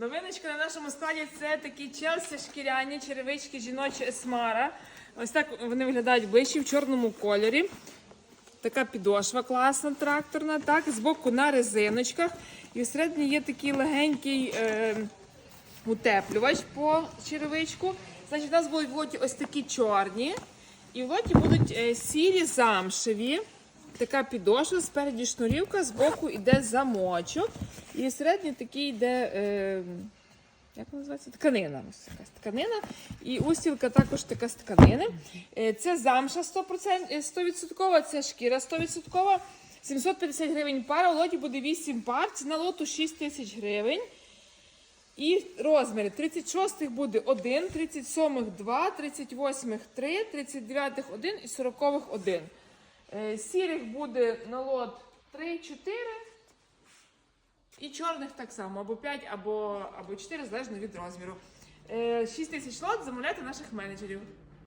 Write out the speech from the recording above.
Новиночка на нашому складі це такі челсі шкіряні черевички жіночі Есмара. Ось так вони виглядають ближче в чорному кольорі. Така підошва класна, тракторна, так, збоку на резиночках. І всередині є такий легенький е, утеплювач по черевичку. Значить, у нас будуть в лоті ось такі чорні. І в лоті будуть е, сірі замшеві. Така підошва, спереді шнурівка, збоку йде замочок. І всередині такий йде. Е, як називається? Тканина. Ось якась тканина. І устілка також така з тканини. Е, Це замша 100%, е, 100%, це шкіра 100%. 750 гривень пара, у лоті буде 8 пар, ціна лоту 6 тисяч гривень. І розміри 36 буде 1, 37 2, 38 3, 39 1 і 40 1. Е, Сірих буде на лот 3, 4. І чорних так само, або 5, або, або 4, залежно від розміру. Е, 6 тисяч лот замовляйте наших менеджерів.